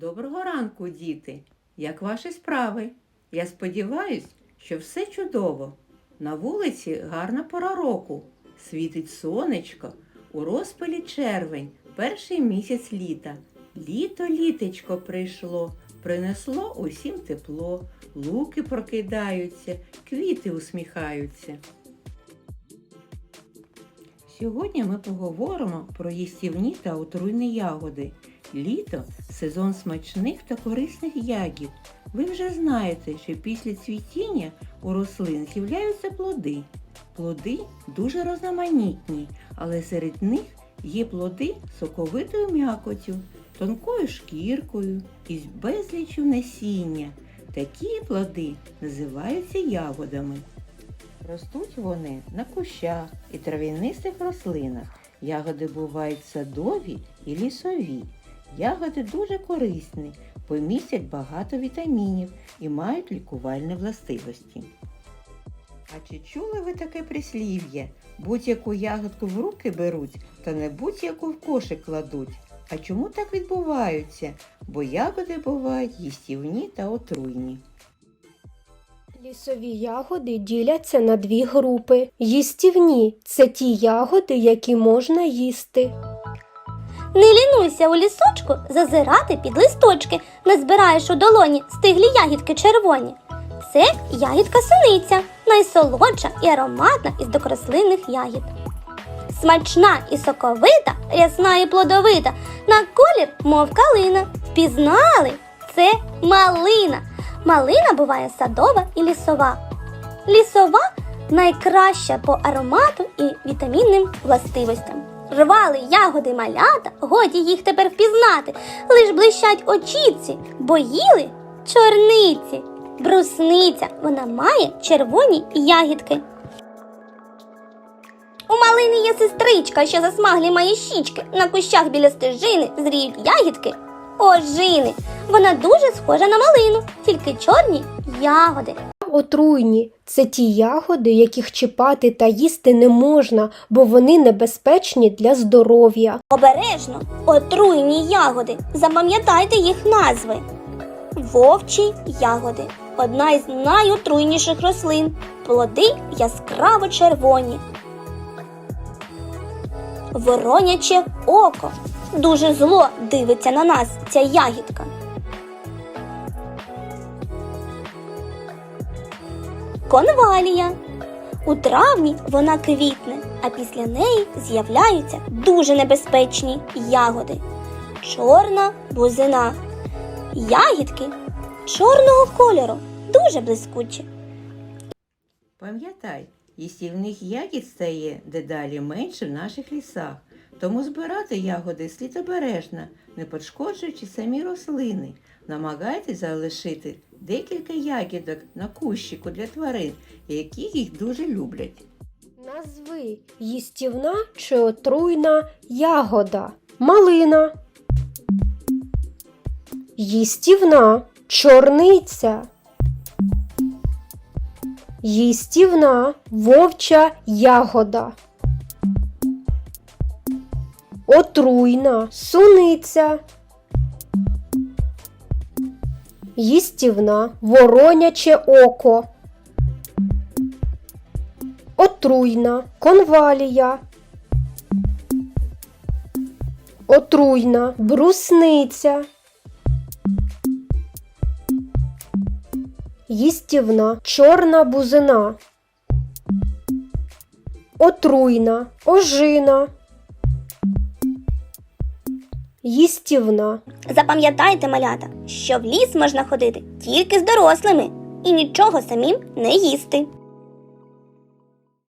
Доброго ранку, діти! Як ваші справи? Я сподіваюсь, що все чудово. На вулиці гарна пора року. Світить сонечко, у розпалі червень, перший місяць літа. Літо літечко прийшло, принесло усім тепло, луки прокидаються, квіти усміхаються. Сьогодні ми поговоримо про їстівні та отруйні ягоди. Літо сезон смачних та корисних ягід. Ви вже знаєте, що після цвітіння у рослин з'являються плоди. Плоди дуже різноманітні, але серед них є плоди соковитою м'якотю, тонкою шкіркою і з безліччю насіння. Такі плоди називаються ягодами. Ростуть вони на кущах і трав'янистих рослинах. Ягоди бувають садові і лісові. Ягоди дуже корисні, бо містять багато вітамінів і мають лікувальні властивості. А чи чули ви таке прислів'я? Будь-яку ягодку в руки беруть, та не будь-яку в кошик кладуть. А чому так відбувається? Бо ягоди бувають їстівні та отруйні. Лісові ягоди діляться на дві групи. Їстівні це ті ягоди, які можна їсти. Не лінуйся у лісочку зазирати під листочки, назбираєш у долоні стиглі ягідки червоні. Це ягідка синиця, найсолодша і ароматна із докорослинних ягід. Смачна і соковита, рясна і плодовита, на колір, мов калина. Впізнали? Це малина. Малина буває садова і лісова. Лісова найкраща по аромату і вітамінним властивостям. Рвали ягоди малята, годі їх тепер впізнати, лиш блищать очіці, бо їли чорниці. Брусниця, вона має червоні ягідки. У малини є сестричка, що засмаглі має щічки. На кущах біля стежини зріють ягідки. Ожини. Вона дуже схожа на малину, тільки чорні ягоди. Отруйні це ті ягоди, яких чіпати та їсти не можна, бо вони небезпечні для здоров'я. Обережно, отруйні ягоди. Запам'ятайте їх назви. Вовчі ягоди одна із найотруйніших рослин. Плоди яскраво червоні. Вороняче око. Дуже зло дивиться на нас ця ягідка. Конвалія. У травні вона квітне, а після неї з'являються дуже небезпечні ягоди. Чорна бузина. Ягідки чорного кольору, дуже блискучі. Пам'ятай, їстівних ягід стає дедалі менше в наших лісах, тому збирати ягоди слід обережно, не пошкоджуючи самі рослини. Намагайтесь залишити декілька ягідок на кущику для тварин, які їх дуже люблять. Назви їстівна чи отруйна ягода. Малина. Їстівна чорниця. Їстівна вовча ягода. Отруйна суниця. Їстівна вороняче око. Отруйна конвалія. Отруйна брусниця. Їстівна чорна бузина. Отруйна ожина. Їстівна Запам'ятайте, малята, що в ліс можна ходити тільки з дорослими і нічого самим не їсти.